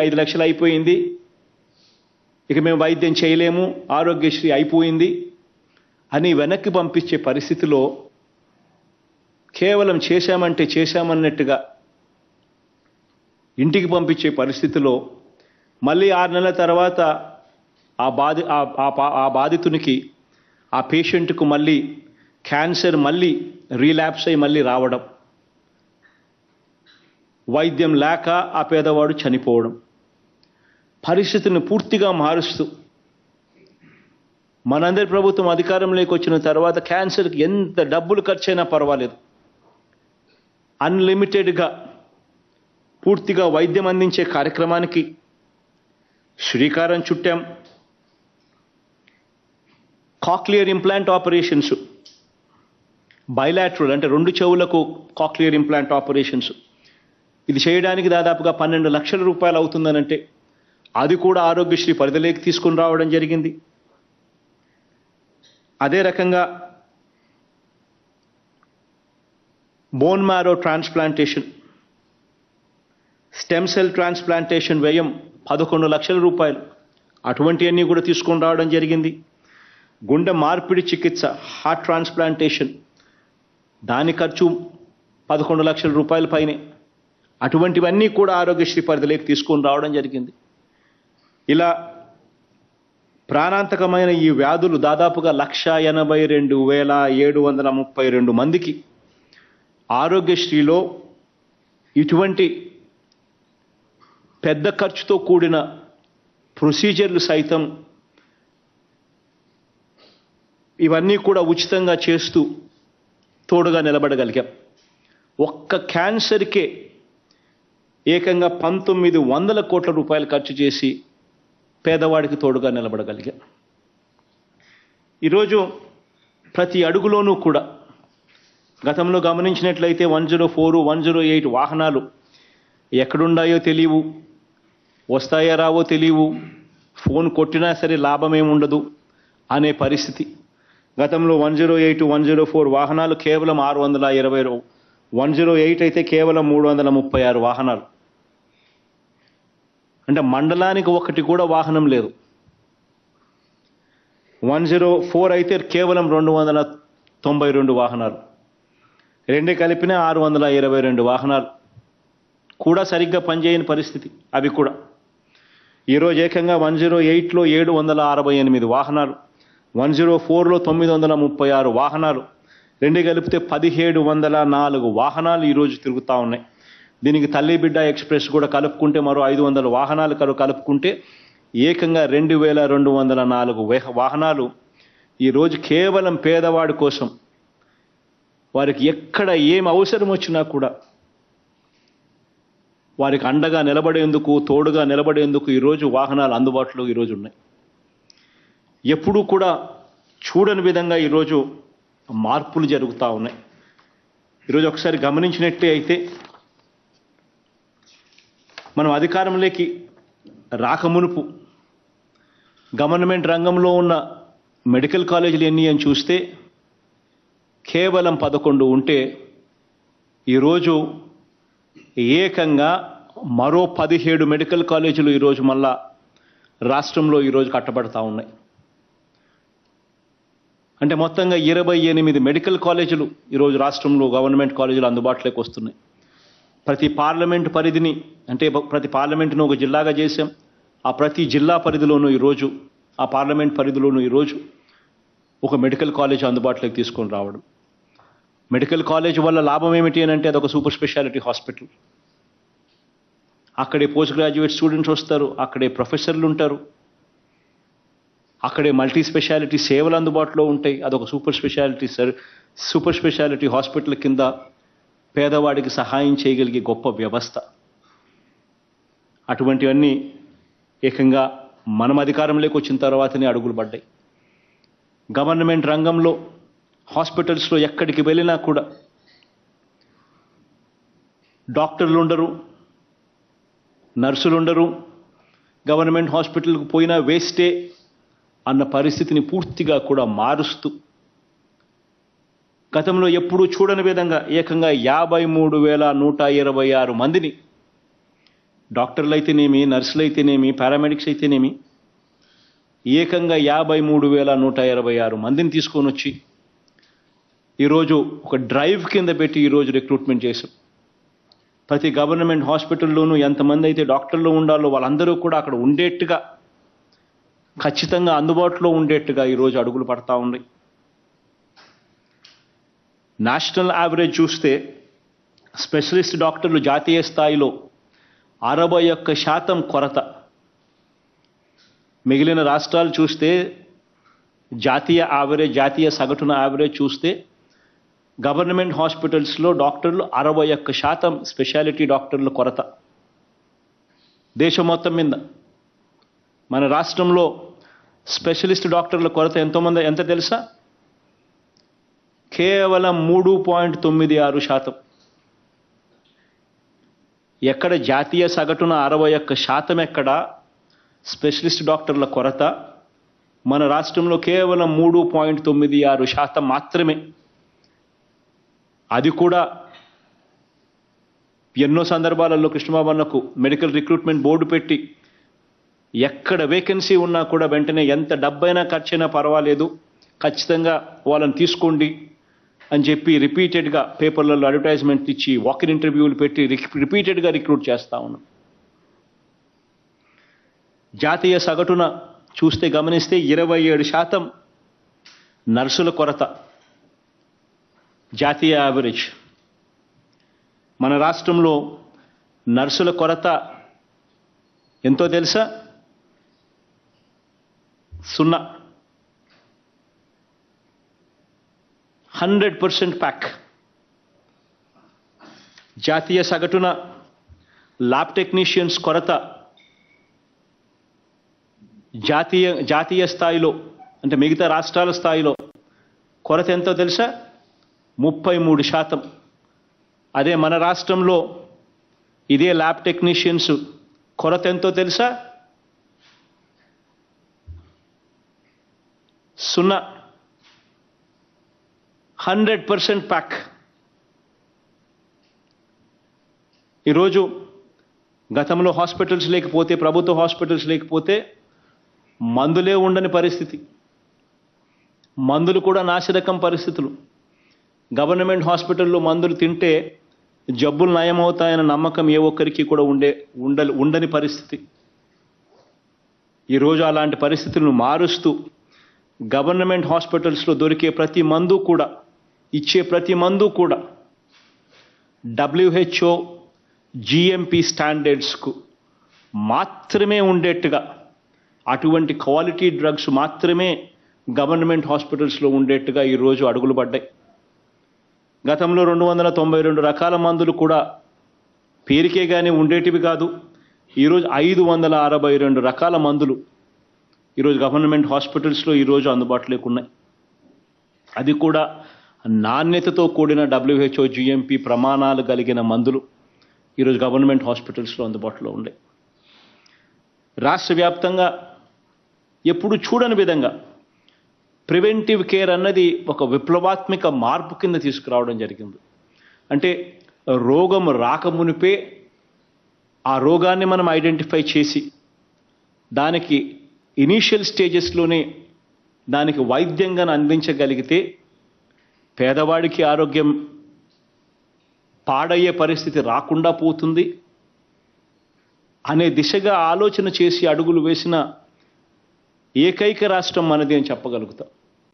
ఐదు లక్షలు అయిపోయింది. ఇక మేము వైద్యం చేయలేము ఆరోగ్యశ్రీ అయిపోయింది అని వెనక్కి పంపించే పరిస్థితిలో కేవలం చేశామంటే చేశామన్నట్టుగా ఇంటికి పంపించే పరిస్థితిలో మళ్ళీ ఆరు నెలల తర్వాత ఆ బాధి ఆ- బాధితునికి ఆ పేషెంట్కు మళ్ళీ క్యాన్సర్ మళ్ళీ రీలాప్స్ అయి మళ్ళీ రావడం. వైద్యం లేక ఆ పేదవాడు చనిపోవడం. పరిస్థితిని పూర్తిగా మారుస్తూ మనందరి ప్రభుత్వం అధికారంలోకి వచ్చిన తర్వాత క్యాన్సర్కి ఎంత డబ్బులు ఖర్చైనా పర్వాలేదు. అన్లిమిటెడ్గా పూర్తిగా వైద్యం అందించే కార్యక్రమానికి శ్రీకారం చుట్టాం. కాక్లియర్ ఇంప్లాంట్ ఆపరేషన్స్ బైలాట్రల్ అంటే రెండు చెవులకు కాక్లియర్ ఇంప్లాంట్ ఆపరేషన్స్. ఇది చేయడానికి దాదాపుగా పన్నెండు లక్షల రూపాయలు అవుతుందనంటే అది కూడా ఆరోగ్యశ్రీ పరిధిలోకి తీసుకుని రావడం జరిగింది. అదే రకంగా bone marrow transplantation stem cell transplantation వ్యయం పదకొండు లక్షల రూపాయలు. అటువంటివన్నీ కూడా తీసుకొని రావడం జరిగింది. గుండె మార్పిడి చికిత్స హార్ట్ ట్రాన్స్ప్లాంటేషన్ దాని ఖర్చు పదకొండు లక్షల రూపాయల పైనే. అటువంటివన్నీ కూడా ఆరోగ్యశ్రీ పరిధిలోకి తీసుకొని రావడం జరిగింది. ఇలా ప్రాణాంతకమైన ఈ వ్యాధులు దాదాపుగా లక్ష ఎనభై రెండు వేల ఏడు వందల ముప్పై రెండు మందికి ఆరోగ్యశ్రీలో ఇటువంటి పెద్ద ఖర్చుతో కూడిన ప్రొసీజర్లు సైతం ఇవన్నీ కూడా ఉచితంగా చేస్తూ తోడుగా నిలబడగలిగాం. ఒక్క క్యాన్సర్కే ఏకంగా పంతొమ్మిది వందల కోట్ల రూపాయలు ఖర్చు చేసి పేదవాడికి తోడుగా నిలబడగలిగా. ఈరోజు ప్రతి అడుగులోనూ కూడా గతంలో గమనించినట్లయితే one zero four one zero eight వాహనాలు ఎక్కడున్నాయో తెలియవు వస్తాయో రావో తెలియవు ఫోన్ కొట్టినా సరే లాభమేముండదు అనే పరిస్థితి. గతంలో one zero eight one zero four వాహనాలు కేవలం ఆరు వందల ఇరవై వన్ జీరో ఎయిట్ అయితే కేవలం మూడు వందల ముప్పై ఆరు వాహనాలు. అంటే మండలానికి ఒకటి కూడా వాహనం లేదు. వన్ జీరో ఫోర్ అయితే కేవలం రెండు వందల తొంభై రెండు వాహనాలు. రెండు కలిపిన ఆరు వందల ఇరవై రెండు వాహనాలు. కూడా సరిగ్గా పనిచేయని పరిస్థితి అవి కూడా. ఈరోజు ఏకంగా వన్ జీరో ఎయిట్లో ఏడు వందల అరవై ఎనిమిది వాహనాలు. వన్ జీరో ఫోర్లో తొమ్మిది వందల ముప్పై ఆరు వాహనాలు. రెండు కలిపితే పదిహేడు వందల నాలుగు వాహనాలు ఈరోజు తిరుగుతూ ఉన్నాయి. దీనికి తల్లి బిడ్డ ఎక్స్ప్రెస్ కూడా కలుపుకుంటే మరో ఐదు వందల వాహనాలు కలు కలుపుకుంటే ఏకంగా రెండు వేల రెండు వందల నాలుగు వాహనాలు ఈరోజు కేవలం పేదవాడి కోసం. వారికి ఎక్కడ ఏం అవసరం వచ్చినా కూడా వారికి అండగా నిలబడేందుకు తోడుగా నిలబడేందుకు ఈరోజు వాహనాలు అందుబాటులో ఈరోజు ఉన్నాయి. ఎప్పుడూ కూడా చూడని విధంగా ఈరోజు మార్పులు జరుగుతూ ఉన్నాయి. ఈరోజు ఒకసారి గమనించినట్టే అయితే మనం అధికారంలోకి రాకమునుపు గవర్నమెంట్ రంగంలో ఉన్న మెడికల్ కాలేజీలు ఎన్ని అని చూస్తే కేవలం పదకొండు ఉంటే ఈరోజు ఏకంగా మరో పదిహేడు మెడికల్ కాలేజీలు ఈరోజు మళ్ళా రాష్ట్రంలో ఈరోజు కట్టబడతా ఉన్నాయి. అంటే మొత్తంగా ఇరవై ఎనిమిది మెడికల్ కాలేజీలు ఈరోజు రాష్ట్రంలో గవర్నమెంట్ కాలేజీలు అందుబాటులోకి వస్తున్నాయి. ప్రతి పార్లమెంట్ పరిధిని అంటే ప్రతి పార్లమెంటును ఒక జిల్లాగా చేశాం. ఆ ప్రతి జిల్లా పరిధిలోనూ ఈరోజు ఆ పార్లమెంట్ పరిధిలోనూ ఈరోజు ఒక మెడికల్ కాలేజ్ అందుబాటులోకి తీసుకొని రావడం. మెడికల్ కాలేజ్ వల్ల లాభం ఏమిటి అని అంటే అదొక సూపర్ స్పెషాలిటీ హాస్పిటల్. అక్కడే పోస్ట్ గ్రాడ్యుయేట్ స్టూడెంట్స్ వస్తారు అక్కడే ప్రొఫెసర్లు ఉంటారు అక్కడే మల్టీ స్పెషాలిటీ సేవలు అందుబాటులో ఉంటాయి. అదొక super speciality sir super speciality hospital కింద పేదవాడికి సహాయం చేయగలిగే గొప్ప వ్యవస్థ. అటువంటివన్నీ ఏకంగా మనం అధికారంలోకి వచ్చిన తర్వాతనే అడుగులు పడ్డాయి. గవర్నమెంట్ రంగంలో హాస్పిటల్స్లో ఎక్కడికి వెళ్ళినా కూడా డాక్టర్లు ఉండరు నర్సులు ఉండరు గవర్నమెంట్ హాస్పిటల్కి పోయినా వేస్టే అన్న పరిస్థితిని పూర్తిగా కూడా మారుస్తూ గతంలో ఎప్పుడూ చూడని విధంగా ఏకంగా యాభై మూడు వేల నూట ఇరవై ఆరు మందిని డాక్టర్లు అయితేనేమి నర్సులు అయితేనేమి పారామెడిక్స్ అయితేనేమి ఏకంగా యాభై మూడు వేల నూట ఇరవై ఆరు మందిని తీసుకొని వచ్చి ఈరోజు ఒక డ్రైవ్ కింద పెట్టి ఈరోజు రిక్రూట్మెంట్ చేశాం. ప్రతి గవర్నమెంట్ హాస్పిటల్లోనూ ఎంతమంది అయితే డాక్టర్లు ఉండాలో వాళ్ళందరూ కూడా అక్కడ ఉండేట్టుగా ఖచ్చితంగా అందుబాటులో ఉండేట్టుగా ఈరోజు అడుగులు పడతా ఉన్నాయి. నేషనల్ యావరేజ్ చూస్తే స్పెషలిస్ట్ డాక్టర్లు జాతీయ స్థాయిలో అరవై ఒక్క శాతం కొరత. మిగిలిన రాష్ట్రాలు చూస్తే జాతీయ యావరేజ్ జాతీయ సగటున యావరేజ్ చూస్తే గవర్నమెంట్ హాస్పిటల్స్లో డాక్టర్లు అరవై ఒక్క శాతం స్పెషాలిటీ డాక్టర్ల కొరత. దేశం మొత్తం మీద మన రాష్ట్రంలో స్పెషలిస్ట్ డాక్టర్ల కొరత ఎంతోమంది ఎంత తెలుసా? కేవలం మూడు పాయింట్ తొమ్మిది ఆరు శాతం. ఎక్కడ జాతీయ సగటున అరవై ఒక్క శాతం ఎక్కడ? స్పెషలిస్ట్ డాక్టర్ల కొరత. మన రాష్ట్రంలో కేవలం మూడు పాయింట్ తొమ్మిది ఆరు శాతం మాత్రమే. అది కూడా ఎన్నో సందర్భాలలో కృష్ణబాబన్నకు మెడికల్ రిక్రూట్మెంట్ బోర్డు పెట్టి ఎక్కడ వేకెన్సీ ఉన్నా కూడా వెంటనే ఎంత డబ్బైనా ఖర్చైనా పర్వాలేదు. ఖచ్చితంగా వాళ్ళని తీసుకోండి. అని చెప్పి రిపీటెడ్గా పేపర్లలో అడ్వర్టైజ్మెంట్ ఇచ్చి వాకిన్ ఇంటర్వ్యూలు పెట్టి రిపీటెడ్గా రిక్రూట్ చేస్తా ఉన్నాం. జాతీయ సగటున చూస్తే గమనిస్తే ఇరవై ఏడు శాతం నర్సుల కొరత. జాతీయ యావరేజ్ మన రాష్ట్రంలో నర్సుల కొరత ఎంతో తెలుసా? సున్నా. Hundred percent pack. జాతీయ సగటున ల్యాబ్ టెక్నీషియన్స్ కొరత జాతీయ జాతీయ స్థాయిలో అంటే మిగతా రాష్ట్రాల స్థాయిలో కొరత ఎంతో తెలుసా? ముప్పై మూడు శాతం. అదే మన రాష్ట్రంలో ఇదే ల్యాబ్ టెక్నీషియన్స్ కొరత ఎంతో తెలుసా? సున్నా. Hundred percent pack. ఈరోజు గతంలో హాస్పిటల్స్ లేకపోతే ప్రభుత్వ హాస్పిటల్స్ లేకపోతే మందులే ఉండని పరిస్థితి. మందులు కూడా నాసిరకం పరిస్థితులు. గవర్నమెంట్ హాస్పిటల్లో మందులు తింటే జబ్బులు నయమవుతాయన్న నమ్మకం ఏ ఒక్కరికి కూడా ఉండే ఉండ ఉండని పరిస్థితి. ఈరోజు అలాంటి పరిస్థితులను మారుస్తూ గవర్నమెంట్ హాస్పిటల్స్లో దొరికే ప్రతి మందు కూడా ఇచ్చే ప్రతి మందు కూడా డబ్ల్యూహెచ్ఓ జిఎంపి స్టాండర్డ్స్కు మాత్రమే ఉండేట్టుగా అటువంటి క్వాలిటీ డ్రగ్స్ మాత్రమే గవర్నమెంట్ హాస్పిటల్స్లో ఉండేట్టుగా ఈరోజు అడుగులు పడ్డాయి. గతంలో రెండు వందల తొంభై రెండు రకాల మందులు కూడా పేరుకే కానీ ఉండేటివి కాదు. ఈరోజు ఐదు వందల అరవై రెండు రకాల మందులు ఈరోజు గవర్నమెంట్ హాస్పిటల్స్లో ఈరోజు అందుబాటులోకి ఉన్నాయి. అది కూడా నాణ్యతతో కూడిన డబ్ల్యూహెచ్ఓ జిఎంపి ప్రమాణాలు కలిగిన మందులు ఈరోజు గవర్నమెంట్ హాస్పిటల్స్లో అందుబాటులో ఉండే రాష్ట్ర వ్యాప్తంగా ఎప్పుడు చూడని విధంగా ప్రివెంటివ్ కేర్ అన్నది ఒక విప్లవాత్మక మార్పు కింద తీసుకురావడం జరిగింది. అంటే రోగం రాకమునిపే ఆ రోగాన్ని మనం ఐడెంటిఫై చేసి దానికి ఇనీషియల్ స్టేజెస్లోనే దానికి వైద్యంగా అందించగలిగితే పేదవాడికి ఆరోగ్యం పాడయ్యే పరిస్థితి రాకుండా పోతుంది అనే దిశగా ఆలోచన చేసి అడుగులు వేసిన ఏకైక రాష్ట్రం మనది అని చెప్పగలుగుతాం.